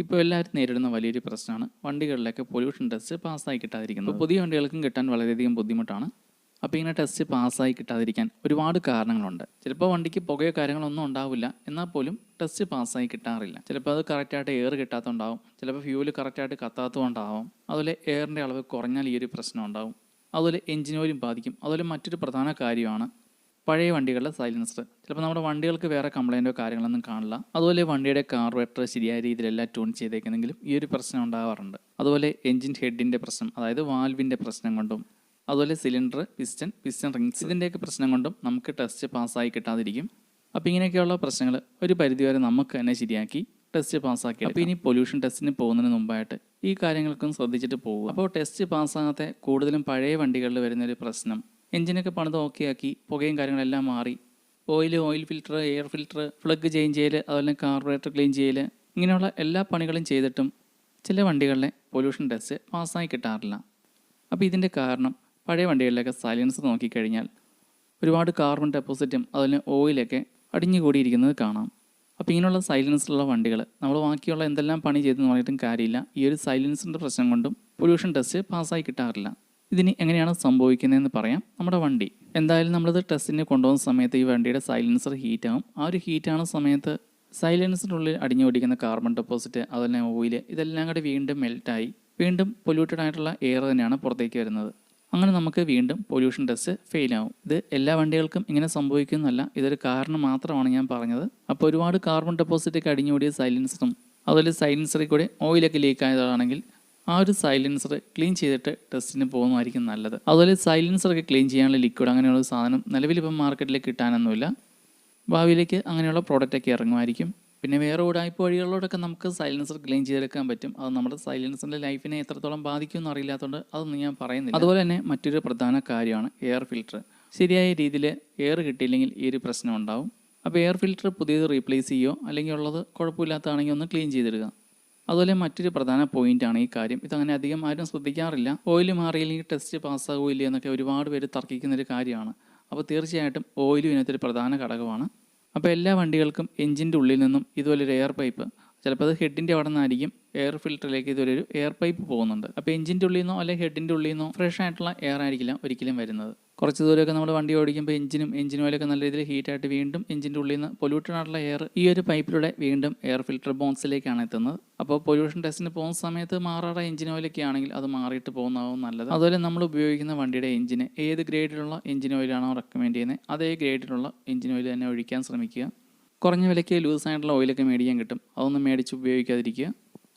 ഇപ്പോൾ എല്ലാവരും നേരിടുന്ന വലിയൊരു പ്രശ്നമാണ് വണ്ടികളിലൊക്കെ പൊല്യൂഷൻ ടെസ്റ്റ് പാസ്സായി കിട്ടാതിരിക്കുന്നത്. പുതിയ വണ്ടികൾക്കും കിട്ടാൻ വളരെയധികം ബുദ്ധിമുട്ടാണ്. അപ്പോൾ ഇങ്ങനെ ടെസ്റ്റ് പാസ്സായി കിട്ടാതിരിക്കാൻ ഒരുപാട് കാരണങ്ങളുണ്ട്. ചിലപ്പോൾ വണ്ടിക്ക് പുകയോ കാര്യങ്ങളൊന്നും ഉണ്ടാവില്ല. എന്നാൽ പോലും ടെസ്റ്റ് പാസ്സായി കിട്ടാറില്ല. ചിലപ്പോൾ അത് കറക്റ്റായിട്ട് എയർ കിട്ടാത്തതുണ്ടാവും. ചിലപ്പോൾ ഫ്യൂൽ കറക്റ്റായിട്ട് കത്താത്തതുകൊണ്ടാവും. അതുപോലെ എയറിന്റെ അളവ് കുറഞ്ഞാൽ ഈ ഒരു പ്രശ്നം ഉണ്ടാവും. അതുപോലെ എഞ്ചിൻ ഓയിലും ബാധിക്കും. അതുപോലെ മറ്റൊരു പ്രധാന കാര്യമാണ് പഴയ വണ്ടികളുടെ സൈലൻസർ ചിലപ്പോൾ നമ്മുടെ വണ്ടികൾക്ക് വേറെ കംപ്ലൈന്റോ കാര്യങ്ങളൊന്നും കാണില്ല. അതുപോലെ വണ്ടിയുടെ കാർബറേറ്റർ ശരിയായ രീതിയിലല്ല ട്യൂൺ ചെയ്തേക്കുന്നെങ്കിലും ഈ ഒരു പ്രശ്നം ഉണ്ടാവാറുണ്ട്. അതുപോലെ എഞ്ചിൻ ഹെഡിന്റെ പ്രശ്നം അതായത് വാൽവിന്റെ പ്രശ്നം കൊണ്ടും അതുപോലെ സിലിണ്ടർ പിസ്റ്റൻ പിസ്റ്റൻ റിങ്സ് ഇതിന്റെയൊക്കെ പ്രശ്നം കൊണ്ടും നമുക്ക് ടെസ്റ്റ് പാസ്സായി കിട്ടാതിരിക്കും. അപ്പോൾ ഇങ്ങനെയൊക്കെയുള്ള പ്രശ്നങ്ങൾ ഒരു പരിധിവരെ നമുക്ക് തന്നെ ശരിയാക്കി ടെസ്റ്റ് പാസ്സാക്കി അപ്പോൾ ഇനി പൊല്യൂഷൻ ടെസ്റ്റിന് പോകുന്നതിന് മുമ്പായിട്ട് ഈ കാര്യങ്ങൾക്കും ശ്രദ്ധിച്ചിട്ട് പോകും അപ്പോൾ ടെസ്റ്റ് പാസ്സാകാത്ത കൂടുതലും പഴയ വണ്ടികളിൽ വരുന്നൊരു പ്രശ്നം എഞ്ചിനൊക്കെ പണിത് ഓക്കെ ആക്കി പുകയും കാര്യങ്ങളെല്ലാം മാറി. Oil oil filter air filter plug change ചെയ്യൽ അതുപോലെ കാർബറേറ്റർ ക്ലീൻ ചെയ്യൽ ഇങ്ങനെയുള്ള എല്ലാ പണികളും ചെയ്തിട്ടും ചില വണ്ടികളിലെ പൊല്യൂഷൻ ടെസ്റ്റ് പാസ്സായി കിട്ടാറില്ല. അപ്പോൾ ഇതിന്റെ കാരണം പഴയ വണ്ടികളിലൊക്കെ സൈലൻസ് നോക്കിക്കഴിഞ്ഞാൽ ഒരുപാട് കാർബൺ ഡെപ്പോസിറ്റും അതുപോലെ ഓയിലൊക്കെ അടിഞ്ഞുകൂടിയിരിക്കുന്നത് കാണാം. അപ്പോൾ ഇങ്ങനെയുള്ള സൈലൻസിലുള്ള വണ്ടികൾ നമ്മൾ ബാക്കിയുള്ള എന്തെല്ലാം പണി ചെയ്തെന്ന് പറഞ്ഞിട്ടും കാര്യമില്ല. ഈ ഒരു സൈലൻസിന്റെ പ്രശ്നം കൊണ്ടും പൊല്യൂഷൻ ടെസ്റ്റ് പാസ്സായി കിട്ടാറില്ല. ഇതിന് എങ്ങനെയാണ് സംഭവിക്കുന്നതെന്ന് പറയാം. നമ്മുടെ വണ്ടി. എന്തായാലും നമ്മളത് ടെസ്റ്റിന് കൊണ്ടുപോകുന്ന സമയത്ത് ഈ വണ്ടിയുടെ സൈലൻസർ ഹീറ്റ് ആ ഒരു ഹീറ്റാണ് സമയത്ത് സൈലൻസറിനുള്ളിൽ അടിഞ്ഞു പിടിക്കുന്ന കാർബൺ ഡെപ്പോസിറ്റ് അതുപോലെ ഓയിൽ ഇതെല്ലാം കൂടി വീണ്ടും മെൽറ്റായി വീണ്ടും പൊല്യൂട്ടഡ് ആയിട്ടുള്ള എയർ തന്നെയാണ് പുറത്തേക്ക് വരുന്നത്. അങ്ങനെ നമുക്ക് വീണ്ടും പൊല്യൂഷൻ ടെസ്റ്റ് ഫെയിൽ ഇത് എല്ലാ വണ്ടികൾക്കും ഇങ്ങനെ സംഭവിക്കുന്നല്ല ഇതൊരു കാരണം മാത്രമാണ് ഞാൻ പറഞ്ഞത്. അപ്പോൾ ഒരുപാട് കാർബൺ ഡെപ്പോസിറ്റ് ഒക്കെ അടിഞ്ഞുകൂടിയ സൈലൻസറും അതുപോലെ സൈലൻസറിൽ കൂടെ ഓയിലൊക്കെ ലീക്ക് ആയതാണെങ്കിൽ ആ ഒരു സൈലൻസർ ക്ലീൻ ചെയ്തിട്ട് ടെസ്റ്റിന് പോകുന്നതായിരിക്കും നല്ലത്. അതുപോലെ സൈലൻസറൊക്കെ ക്ലീൻ ചെയ്യാനുള്ള ലിക്വിഡ് അങ്ങനെയുള്ള സാധനം നിലവിൽ ഇപ്പം മാർക്കറ്റിലേക്ക് കിട്ടാനൊന്നുമില്ല. ഭാവിയിലേക്ക് അങ്ങനെയുള്ള പ്രോഡക്റ്റൊക്കെ ഇറങ്ങുമായിരിക്കും. പിന്നെ വേറെ ഉടായ്പ വഴികളിലൂടെയൊക്കെ നമുക്ക് സൈലൻസർ ക്ലീൻ ചെയ്തെടുക്കാൻ പറ്റും. അത് നമ്മുടെ സൈലൻസറിന്റെ ലൈഫിനെ എത്രത്തോളം ബാധിക്കുമെന്ന് അറിയില്ലാത്തതുകൊണ്ട് അതൊന്നും ഞാൻ പറയുന്നില്ല. അതുപോലെ തന്നെ മറ്റൊരു പ്രധാന കാര്യമാണ് എയർ ഫിൽറ്റർ ശരിയായ രീതിയിൽ എയർ കിട്ടിയില്ലെങ്കിൽ ഈ ഒരു പ്രശ്നം ഉണ്ടാവും. അപ്പോൾ എയർ ഫിൽറ്റർ പുതിയത് റീപ്ലേസ് ചെയ്യുമോ അല്ലെങ്കിൽ ഉള്ളത് കുഴപ്പമില്ലാത്തതാണെങ്കിൽ ഒന്ന് ക്ലീൻ ചെയ്തിടുക അതുപോലെ മറ്റൊരു പ്രധാന പോയിന്റാണ് ഈ കാര്യം. ഇതങ്ങനെ അധികം ആരും ശ്രദ്ധിക്കാറില്ല. ഓയിൽ മാറിയില്ലെങ്കിൽ ടെസ്റ്റ് പാസ്സാകില്ല എന്നൊക്കെ ഒരുപാട് പേര് തർക്കിക്കുന്ന ഒരു കാര്യമാണ്. അപ്പോൾ തീർച്ചയായിട്ടും ഓയിലും ഇതിനകത്തൊരു പ്രധാന ഘടകമാണ്. അപ്പോൾ എല്ലാ വണ്ടികൾക്കും എഞ്ചിന്റെ ഉള്ളിൽ നിന്നും ഇതുപോലെ ഒരു എയർ പൈപ്പ് ചിലപ്പോൾ അത് ഹെഡിന്റെ അവിടെ നിന്നായിരിക്കും എയർ ഫിൽറ്ററിലേക്ക് ഇതുവരെ ഒരു എയർ പൈപ്പ് പോകുന്നുണ്ട്. അപ്പോൾ എഞ്ചിന്റെ ഉള്ളിൽ നിന്നോ അല്ലെങ്കിൽ ഹെഡിന്റെ ഉള്ളിൽ നിന്നോ ഫ്രഷ് ആയിട്ടുള്ള എയർ ആയിരിക്കില്ല ഒരിക്കലും വരുന്നത്. കുറച്ച് ദൂരമൊക്കെ നമ്മൾ വണ്ടി ഓടിക്കുമ്പോൾ എഞ്ചിനും എഞ്ചിൻ ഓയിലൊക്കെ നല്ല രീതിയിൽ ഹീറ്റായിട്ട് വീണ്ടും എഞ്ചിന്റെ ഉള്ളിൽ നിന്ന് പൊല്യൂട്ടഡ് ആയിട്ടുള്ള എയർ ഈ ഒരു പൈപ്പിലൂടെ വീണ്ടും എയർ ഫിൽറ്റർ ബോൺസിലേക്കാണ് എത്തുന്നത്. അപ്പോൾ പൊല്യൂഷൻ ടെസ്റ്റിന് പോകുന്ന സമയത്ത് മാറാറ എഞ്ചിൻ ഓയിലൊക്കെ ആണെങ്കിൽ അത് മാറിയിട്ട് പോകുന്നതാവും നല്ലത്. അതുപോലെ നമ്മൾ ഉപയോഗിക്കുന്ന വണ്ടിയുടെ എഞ്ചിന് ഏത് ഗ്രേഡിലുള്ള എഞ്ചിൻ ഓയിലാണോ റെക്കമെൻഡ് ചെയ്യുന്നത് അതേ ഗ്രേഡിലുള്ള എഞ്ചിൻ ഓയിൽ തന്നെ ഒഴിക്കാൻ ശ്രമിക്കുക. കുറഞ്ഞ വിലയ്ക്ക് ലൂസ് ആയിട്ടുള്ള ഓയിലൊക്കെ മേടിക്കാൻ കിട്ടും. അതൊന്നും മേടിച്ച് ഉപയോഗിക്കാതിരിക്കുക.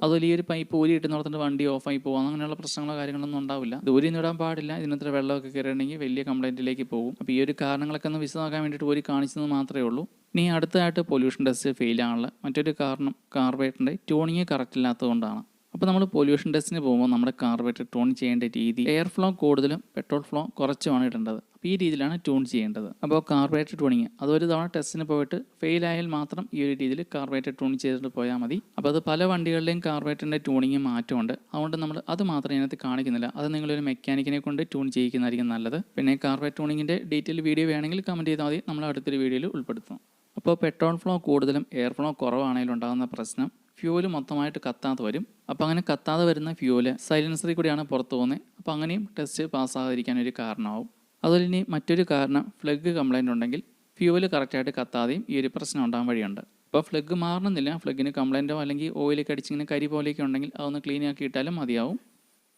അതുപോലെ ഈ ഒരു പൈപ്പ് ഊരി ഇട്ടുന്നിടത്തിട്ട് വണ്ടി ഓഫായി പോകാം. അങ്ങനെയുള്ള പ്രശ്നങ്ങളോ കാര്യങ്ങളൊന്നും ഉണ്ടാവില്ല. ദൂരി നിടാൻ പാടില്ല. ഇതിനത്ര വെള്ളമൊക്കെ കയറിയിട്ടുണ്ടെങ്കിൽ വലിയ കംപ്ലൈന്റിലേക്ക് പോകും. അപ്പോൾ ഈ ഒരു കാരണങ്ങളൊക്കെ ഒന്ന് വിശദമാക്കാൻ വേണ്ടിയിട്ട് ഊരി കാണിച്ചത് മാത്രമേ ഉള്ളൂ. ഇനി അടുത്തതായിട്ട് പൊല്യൂഷൻ ടെസ്റ്റ് ഫെയിൽ ആണുള്ള മറ്റൊരു കാരണം കാർബേറ്ററിന്റെ ട്യൂണിങ് കറക്റ്റ് ഇല്ലാത്തതുകൊണ്ടാണ്. അപ്പോൾ നമ്മൾ പൊല്യൂഷൻ ടെസ്റ്റിന് പോകുമ്പോൾ നമ്മുടെ കാർബറേറ്റർ ട്യൂൺ ചെയ്യേണ്ട രീതി എയർ ഫ്ലോ കൂടുതലും പെട്രോൾ ഫ്ലോ കുറച്ചുമാണ് ഇടേണ്ടത്. അപ്പോൾ ഈ രീതിയിലാണ് ട്യൂൺ ചെയ്യേണ്ടത്. അപ്പോൾ കാർബറേറ്റർ ട്യൂണിങ് അതൊരു തവണ ടെസ്റ്റിന് പോയിട്ട് ഫെയിൽ ആയാൽ മാത്രം ഈ ഒരു രീതിയിൽ കാർബറേറ്റർ ട്യൂൺ ചെയ്തിട്ട് പോയാൽ മതി. അപ്പോൾ അത് പല വണ്ടികളുടെയും കാർബറേറ്ററിന്റെ ട്യൂണിങ് മാറ്റമുണ്ട്. അതുകൊണ്ട് നമ്മൾ അത് മാത്രം ഇതിനകത്ത് കാണിക്കുന്നില്ല. അത് നിങ്ങളൊരു മെക്കാനിക്കിനെ കൊണ്ട് ട്യൂൺ ചെയ്യിക്കുന്നതായിരിക്കും നല്ലത്. പിന്നെ കാർബറേറ്റർ ട്യൂണിങ്ങിന്റെ ഡീറ്റെയിൽ വീഡിയോ വേണമെങ്കിൽ കമന്റ് ചെയ്താൽ മതി. നമ്മൾ അടുത്തൊരു വീഡിയോയിൽ ഉൾപ്പെടുത്തും. അപ്പോൾ പെട്രോൾ ഫ്ലോ കൂടുതലും എയർ ഫ്ലോ കുറവാണെങ്കിൽ ഉണ്ടാകുന്ന പ്രശ്നം ഫ്യൂൽ മൊത്തമായിട്ട് കത്താതെ വരും. അപ്പോൾ അങ്ങനെ കത്താതെ വരുന്ന ഫ്യൂവൽ സൈലൻസറിൽ കൂടിയാണ് പുറത്തു പോകുന്നത് അപ്പോൾ അങ്ങനെയും ടെസ്റ്റ് പാസ്സാകാതിരിക്കാൻ ഒരു കാരണമാവും. അതുപോലെ ഇനി മറ്റൊരു കാരണം ഫ്ലഗ് കംപ്ലൈന്റ് ഉണ്ടെങ്കിൽ ഫ്യൂവൽ കറക്റ്റായിട്ട് കത്താതെയും ഈ ഒരു പ്രശ്നം ഉണ്ടാകാൻ വഴിയുണ്ട്. അപ്പോൾ ഫ്ലഗ് മാറണമെന്നില്ല. ഫ്ലഗിന് കംപ്ലൈന്റോ അല്ലെങ്കിൽ ഓയിലൊക്കെ അടിച്ചിങ്ങനെ കരി പോലെയൊക്കെ ഉണ്ടെങ്കിൽ അതൊന്ന് ക്ലീൻ ആക്കി ഇട്ടാലും മതിയാവും.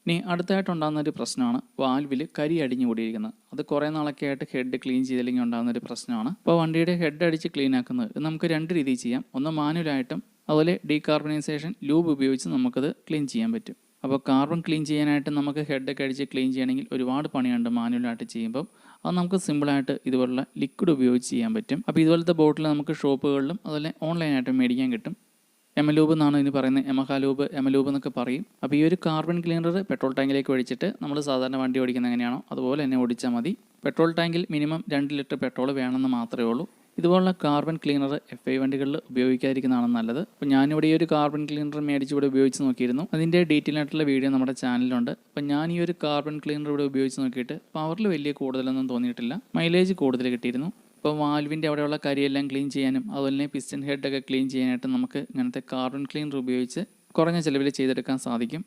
ഇനി അടുത്തായിട്ടുണ്ടാകുന്ന ഒരു പ്രശ്നമാണ് വാൽവിൽ കരി അടിഞ്ഞു കൂടിയിരിക്കുന്നത്. അത് കുറേ നാളൊക്കെ ആയിട്ട് ഹെഡ് ക്ലീൻ ചെയ്തില്ലെങ്കിൽ ഉണ്ടാകുന്ന ഒരു പ്രശ്നമാണ്. അപ്പോൾ വണ്ടിയുടെ ഹെഡ് അടിച്ച് ക്ലീൻ ആക്കുന്നത് നമുക്ക് രണ്ട് രീതിയിൽ ചെയ്യാം. ഒന്ന് മാനുവലായിട്ടും അതുപോലെ ഡീകാർബണൈസേഷൻ ലൂബ് ഉപയോഗിച്ച് നമുക്കത് ക്ലീൻ ചെയ്യാൻ പറ്റും. അപ്പോൾ കാർബൺ ക്ലീൻ ചെയ്യാനായിട്ട് നമുക്ക് ഹെഡൊക്കെ അടിച്ച് ക്ലീൻ ചെയ്യണമെങ്കിൽ ഒരുപാട് പണിയുണ്ട് മാനുവലായിട്ട് ചെയ്യുമ്പം. അത് നമുക്ക് സിമ്പിളായിട്ട് ഇതുപോലുള്ള ലിക്വിഡ് ഉപയോഗിച്ച് ചെയ്യാൻ പറ്റും. അപ്പോൾ ഇതുപോലത്തെ ബോട്ടിൽ നമുക്ക് ഷോപ്പുകളിലും അതുപോലെ ഓൺലൈനായിട്ടും മേടിക്കാൻ കിട്ടും. എം എമലൂബ് എന്നാണ് ഇതിന് പറയുന്നത്. എമഹാലൂബ് എമലൂബ് എന്നൊക്കെ പറയും. അപ്പോൾ ഈ ഒരു കാർബൺ ക്ലീനർ പെട്രോൾ ടാങ്കിലേക്ക് ഒഴിച്ചിട്ട് നമ്മൾ സാധാരണ വണ്ടി ഓടിക്കുന്നത് എങ്ങനെയാണോ അതുപോലെ തന്നെ ഓടിച്ചാൽ മതി. പെട്രോൾ ടാങ്കിൽ മിനിമം രണ്ട് ലിറ്റർ പെട്രോൾ വേണമെന്ന് മാത്രമേ ഉള്ളൂ. ഇതുപോലുള്ള കാർബൺ ക്ലീനർ എഫ് ഐ വണ്ടികളിൽ ഉപയോഗിക്കാതിരിക്കുന്നതാണ് നല്ലത്. അപ്പോൾ ഞാനിവിടെ ഈ ഒരു കാർബൺ ക്ലീനർ മേടിച്ച് ഇവിടെ ഉപയോഗിച്ച് നോക്കിയിരുന്നു. അതിന്റെ ഡീറ്റെയിൽ ആയിട്ടുള്ള വീഡിയോ നമ്മുടെ ചാനലിലുണ്ട് അപ്പോൾ ഞാൻ ഈ ഒരു കാർബൺ ക്ലീനർ ഇവിടെ ഉപയോഗിച്ച് നോക്കിയിട്ട് പവറിൽ വലിയ കൂടുതലൊന്നും തോന്നിയിട്ടില്ല. മൈലേജ് കൂടുതൽ കിട്ടിയിരുന്നു. ഇപ്പോൾ വാൽവിന്റെ അവിടെയുള്ള കരിയെല്ലാം ക്ലീൻ ചെയ്യാനും അതുപോലെ തന്നെ പിസ്റ്റൻ ഹെഡൊക്കെ ക്ലീൻ ചെയ്യാനായിട്ട് നമുക്ക് ഇങ്ങനത്തെ കാർബൺ ക്ലീനർ ഉപയോഗിച്ച് കുറഞ്ഞ ചിലവിൽ ചെയ്തെടുക്കാൻ സാധിക്കും.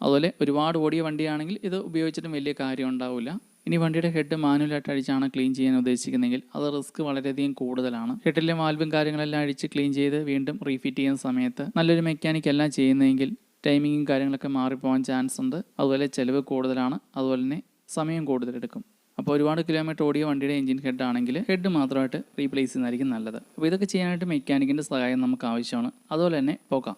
അതുപോലെ ഒരുപാട് ഓടിയ വണ്ടിയാണെങ്കിൽ ഇത് ഉപയോഗിച്ചിട്ടും വലിയ കാര്യം ഉണ്ടാവില്ല. ഇനി വണ്ടിയുടെ ഹെഡ് മാനുവലായിട്ട് അടിച്ചാണ് ക്ലീൻ ചെയ്യാൻ ഉദ്ദേശിക്കുന്നതെങ്കിൽ അത് റിസ്ക് വളരെയധികം കൂടുതലാണ്. ഹെഡിലെ വാൽവും കാര്യങ്ങളെല്ലാം അടിച്ച് ക്ലീൻ ചെയ്ത് വീണ്ടും റീഫിറ്റ് ചെയ്യുന്ന സമയത്ത് നല്ലൊരു മെക്കാനിക് എല്ലാം ചെയ്യുന്നതെങ്കിൽ ടൈമിങ്ങും കാര്യങ്ങളൊക്കെ മാറിപ്പോകാൻ ചാൻസ് ഉണ്ട്. അതുപോലെ ചിലവ് കൂടുതലാണ്. അതുപോലെ തന്നെ സമയം കൂടുതലെടുക്കും അപ്പോൾ ഒരുപാട് കിലോമീറ്റർ ഓടിയ വണ്ടിയുടെ എഞ്ചിൻ ഹെഡ് ആണെങ്കിൽ ഹെഡ് മാത്രമായിട്ട് റീപ്ലേസ് ചെയ്യുന്നതായിരിക്കും നല്ലത്. അപ്പോൾ ഇതൊക്കെ ചെയ്യാനായിട്ട് മെക്കാനിക്കിന്റെ സഹായം നമുക്ക് ആവശ്യമാണ്. അതുപോലെ തന്നെ പുക.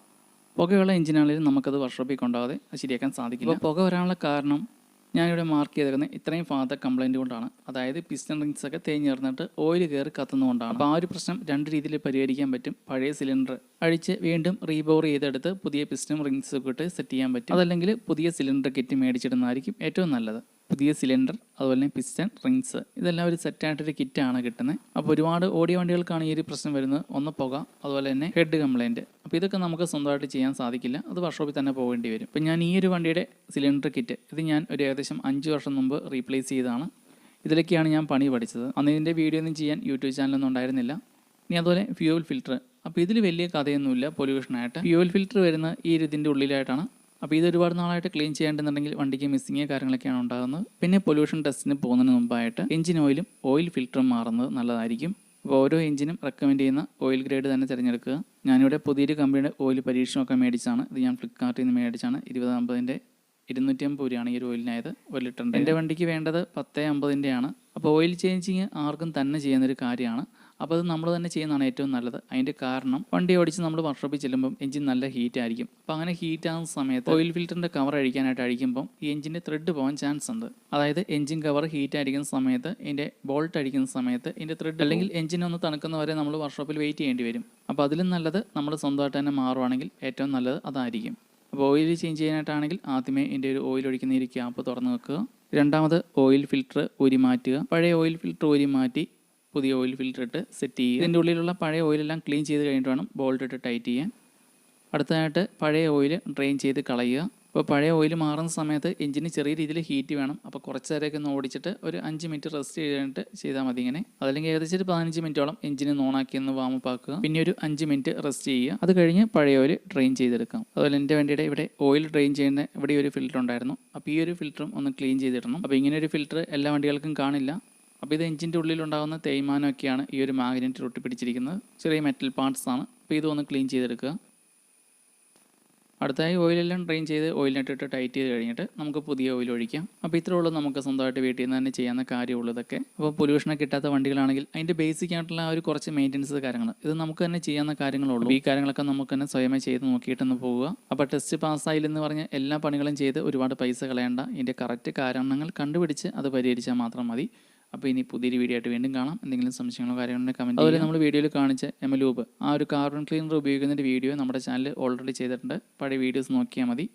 പുകയുള്ള എഞ്ചിനാണെങ്കിലും നമുക്കത് വർഷോപ്പിൽ കൊണ്ടാകാതെ ശരിയാക്കാൻ സാധിക്കില്ല. പുക വരാനുള്ള കാരണം ഞാനിവിടെ മാർക്ക് ചെയ്തിരുന്നത് ഇത്രയും ഭാഗത്തെ കംപ്ലൈന്റ് കൊണ്ടാണ്. അതായത് പിസ്റ്റൺ റിങ്സ് ഒക്കെ തേഞ്ഞിറന്നിട്ട് ഓയിൽ കയറി കത്തുന്നതുകൊണ്ടാണ്. അപ്പോൾ ആ ഒരു പ്രശ്നം രണ്ട് രീതിയിൽ പരിഹരിക്കാൻ പറ്റും. പഴയ സിലിണ്ടർ അഴിച്ച് വീണ്ടും റീബോർ ചെയ്തെടുത്ത് പുതിയ പിസ്റ്റൺ റിങ്സ് ഒക്കെ ഇട്ട് സെറ്റ് ചെയ്യാൻ പറ്റും. അതല്ലെങ്കിൽ പുതിയ സിലിണ്ടർ കിറ്റ് മേടിച്ചിടുന്നതായിരിക്കും ഏറ്റവും നല്ലത്. പുതിയ സിലിണ്ടർ അതുപോലെ തന്നെ പിസ്റ്റൺ റിങ്സ് ഇതെല്ലാം ഒരു സെറ്റായിട്ടൊരു കിറ്റാണ് കിട്ടുന്നത് അപ്പോൾ ഒരുപാട് ഓടിയ വണ്ടികൾക്കാണ് ഈ ഒരു പ്രശ്നം വരുന്നത്. ഒന്ന് പുക അതുപോലെ തന്നെ ഹെഡ് കംപ്ലൈന്റ് അപ്പോൾ ഇതൊക്കെ നമുക്ക് സ്വന്തമായിട്ട് ചെയ്യാൻ സാധിക്കില്ല. അത് വർക്ക്ഷോപ്പിൽ തന്നെ പോകേണ്ടി വരും. അപ്പോൾ ഞാൻ ഈ ഒരു വണ്ടിയുടെ സിലിണ്ടർ കിറ്റ് ഇത് ഞാൻ ഒരു ഏകദേശം അഞ്ച് വർഷം മുമ്പ് റീപ്ലേസ് ചെയ്തതാണ്. ഇതിലൊക്കെയാണ് ഞാൻ പണി പഠിച്ചത്. അന്ന് ഇതിന്റെ വീഡിയോ ഒന്നും ചെയ്യാൻ യൂട്യൂബ് ചാനലൊന്നും ഉണ്ടായിരുന്നില്ല. ഇനി അതുപോലെ ഫ്യൂവൽ ഫിൽറ്റർ അപ്പോൾ ഇതിൽ വലിയ കഥയൊന്നുമില്ല പൊല്യൂഷനായിട്ട് ഫ്യൂവൽ ഫിൽറ്റർ വരുന്ന ഈ ഒരു ഇതിന്റെ ഉള്ളിലായിട്ടാണ് അപ്പോൾ ഇത് ഒരുപാട് നാളായിട്ട് ക്ലീൻ ചെയ്യേണ്ടെന്നുണ്ടെങ്കിൽ വണ്ടിക്ക് മിസ്സിങ് കാര്യങ്ങളൊക്കെയാണ് ഉണ്ടാകുന്നത്. പിന്നെ പൊല്യൂഷൻ ടെസ്റ്റിന് പോകുന്നതിന് മുമ്പായിട്ട് എഞ്ചിൻ ഓയിലും ഓയിൽ ഫിൽറ്ററും മാറുന്നത് നല്ലതായിരിക്കും. അപ്പോൾ ഓരോ എഞ്ചിനും റെക്കമെൻഡ് ചെയ്യുന്ന ഓയിൽ ഗ്രേഡ് തന്നെ തിരഞ്ഞെടുക്കുക. ഞാനിവിടെ പുതിയൊരു കമ്പനിയുടെ ഓയിൽ പരീക്ഷണമൊക്കെ മേടിച്ചാണ് ഇത് ഞാൻ ഫ്ലിപ്കാർട്ടിൽ നിന്ന് മേടിച്ചാണ് ഇരുപത് അമ്പതിന്റെ ഇരുന്നൂറ്റി അമ്പത് രൂപയാണ് ഈ ഒരു ഓയിലിനായത് ഒരു ലിറ്ററിന്റെ. എന്റെ വണ്ടിക്ക് വേണ്ടത് പത്ത് അമ്പതിന്റെയാണ്. അപ്പോൾ ഓയിൽ ചേഞ്ചിങ് ആർക്കും തന്നെ ചെയ്യുന്നൊരു കാര്യമാണ്. അപ്പോൾ അത് നമ്മൾ തന്നെ ചെയ്യുന്നതാണ് ഏറ്റവും നല്ലത്. അതിന്റെ കാരണം വണ്ടി ഓടിച്ച് നമ്മൾ വർക്ക്ഷോപ്പിൽ ചെല്ലുമ്പം എഞ്ചിൻ നല്ല ഹീറ്റ് ആയിരിക്കും. അപ്പോൾ അങ്ങനെ ഹീറ്റ് ആകുന്ന സമയത്ത് ഓയിൽ ഫിൽറ്ററിന്റെ കവർ അഴിക്കാനായിട്ട് അഴിക്കുമ്പം ഈ എഞ്ചിന്റെ ത്രെഡ് പോകാൻ ചാൻസ് ഉണ്ട്. അതായത് എഞ്ചിൻ കവർ ഹീറ്റ് ആയിരിക്കുന്ന സമയത്ത് ഇതിന്റെ ബോൾട്ട് അടിക്കുന്ന സമയത്ത് ഇതിന്റെ ത്രെഡ് അല്ലെങ്കിൽ എഞ്ചിൻ ഒന്ന് തണുക്കുന്നവരെ നമ്മൾ വർക്ക്ഷോപ്പിൽ വെയിറ്റ് ചെയ്യേണ്ടി വരും. അപ്പോൾ അതിലും നല്ലത് നമ്മൾ സ്വന്തമായിട്ട് തന്നെ മാറുവാണെങ്കിൽ ഏറ്റവും നല്ലത് അതായിരിക്കും. അപ്പോൾ ഓയിൽ ചേഞ്ച് ചെയ്യാനായിട്ടാണെങ്കിൽ ആദ്യമേ ഇതിന്റെ ഒരു ഓയിൽ ഒഴിക്കുന്ന ഈ ക്യാപ്പ് തുറന്ന് വെക്കുക. രണ്ടാമത് ഓയിൽ ഫിൽറ്റർ ഊരി മാറ്റുക പഴയ ഓയിൽ ഫിൽറ്റർ ഊരി മാറ്റി പുതിയ ഓയിൽ ഫിൽറ്റർ ഇട്ട് സെറ്റ് ചെയ്യുക. ഇതിന്റെ ഉള്ളിലുള്ള പഴയ ഓയിലെല്ലാം ക്ലീൻ ചെയ്ത് കഴിഞ്ഞിട്ട് വേണം ബോൾട്ട് ഇട്ട് ടൈറ്റ് ചെയ്യാൻ. അടുത്തതായിട്ട് പഴയ ഓയിൽ ഡ്രെയിൻ ചെയ്ത് കളയുക. അപ്പോൾ പഴയ ഓയിൽ മാറുന്ന സമയത്ത് എഞ്ചിന് ചെറിയ രീതിയിൽ ഹീറ്റ് വേണം. അപ്പോൾ കുറച്ച് നേരമൊക്കെ ഒന്ന് ഓടിച്ചിട്ട് ഒരു അഞ്ച് മിനിറ്റ് റെസ്റ്റ് ചെയ്തിട്ട് ചെയ്താൽ മതി ഇങ്ങനെ. അതല്ലെങ്കിൽ ഏകദേശം ഒരു പതിനഞ്ച് മിനിറ്റോളം എഞ്ചിന് നോണാക്കി ഒന്ന് വാമപ്പ് ആക്കുക. പിന്നെ ഒരു അഞ്ച് മിനിറ്റ് റെസ്റ്റ് ചെയ്യുക. അത് കഴിഞ്ഞ് പഴയ ഓയിൽ ഡ്രെയിൻ ചെയ്തെടുക്കാം. അതുപോലെ എന്റെ വണ്ടിയുടെ ഇവിടെ ഓയിൽ ഡ്രെയിൻ ചെയ്യുന്ന ഇവിടെ ഒരു ഫിൽറ്റർ ഉണ്ടായിരുന്നു. അപ്പോൾ ഈ ഒരു ഫിൽറ്ററും ഒന്ന് ക്ലീൻ ചെയ്തിടണം. അപ്പോൾ ഇങ്ങനെ ഒരു ഫിൽറ്റർ എല്ലാ വണ്ടികൾക്കും കാണില്ല. അപ്പോൾ ഇത് എഞ്ചിന്റെ ഉള്ളിലുണ്ടാകുന്ന തേയ്മാനമൊക്കെയാണ് ഈ ഒരു മാഗ്നറ്റ് ഒട്ടി പിടിച്ചിരിക്കുന്നത്. ചെറിയ മെറ്റൽ പാർട്സ് ആണ്. അപ്പോൾ ഇതൊന്ന് ക്ലീൻ ചെയ്തെടുക്കുക. അടുത്തായി ഓയിലെല്ലാം ഡ്രെയിൻ ചെയ്ത് ഓയിലിനിട്ടിട്ട് ടൈറ്റ് ചെയ്ത് കഴിഞ്ഞിട്ട് നമുക്ക് പുതിയ ഓയിൽ ഒഴിക്കാം. അപ്പോൾ ഇത്രേ ഉള്ളൂ നമുക്ക് സ്വന്തമായിട്ട് വീട്ടിൽ നിന്ന് തന്നെ ചെയ്യാവുന്ന കാര്യമുള്ളൂ ഇതൊക്കെ. അപ്പോൾ പൊല്യൂഷനൊക്കെ കിട്ടാത്ത വണ്ടികളാണെങ്കിൽ അതിന്റെ ബേസിക് ആയിട്ടുള്ള ഒരു കുറച്ച് മെയിന്റനൻസ് കാര്യങ്ങൾ. ഇത് നമുക്ക് തന്നെ ചെയ്യാവുന്ന കാര്യങ്ങളുള്ളൂ. ഈ കാര്യങ്ങളൊക്കെ നമുക്ക് തന്നെ സ്വയമേ ചെയ്ത് നോക്കിയിട്ടൊന്ന് പോവുക. അപ്പോൾ ടെസ്റ്റ് പാസ്സായില്ലെന്ന് പറഞ്ഞ് എല്ലാ പണികളും ചെയ്ത് ഒരുപാട് പൈസ കളയേണ്ട ഇതിന്റെ കറക്റ്റ് കാരണങ്ങൾ കണ്ടുപിടിച്ച് അത് പരിഹരിച്ചാൽ മാത്രം മതി. അപ്പോൾ ഇനി പുതിയൊരു വീഡിയോ ആയിട്ട് വീണ്ടും കാണാം. എന്തെങ്കിലും സംശയങ്ങളോ കാര്യങ്ങളോ കമന്റ് അതുപോലെ നമ്മൾ വീഡിയോയിൽ കാണിച്ച എമലൂബ് ആ ഒരു കാർബൺ ക്ലീനർ ഉപയോഗിക്കുന്നതിന്റെ വീഡിയോ നമ്മുടെ ചാനൽ ഓൾറെഡി ചെയ്തിട്ടുണ്ട്. പഴയ വീഡിയോസ് നോക്കിയാൽ മതി.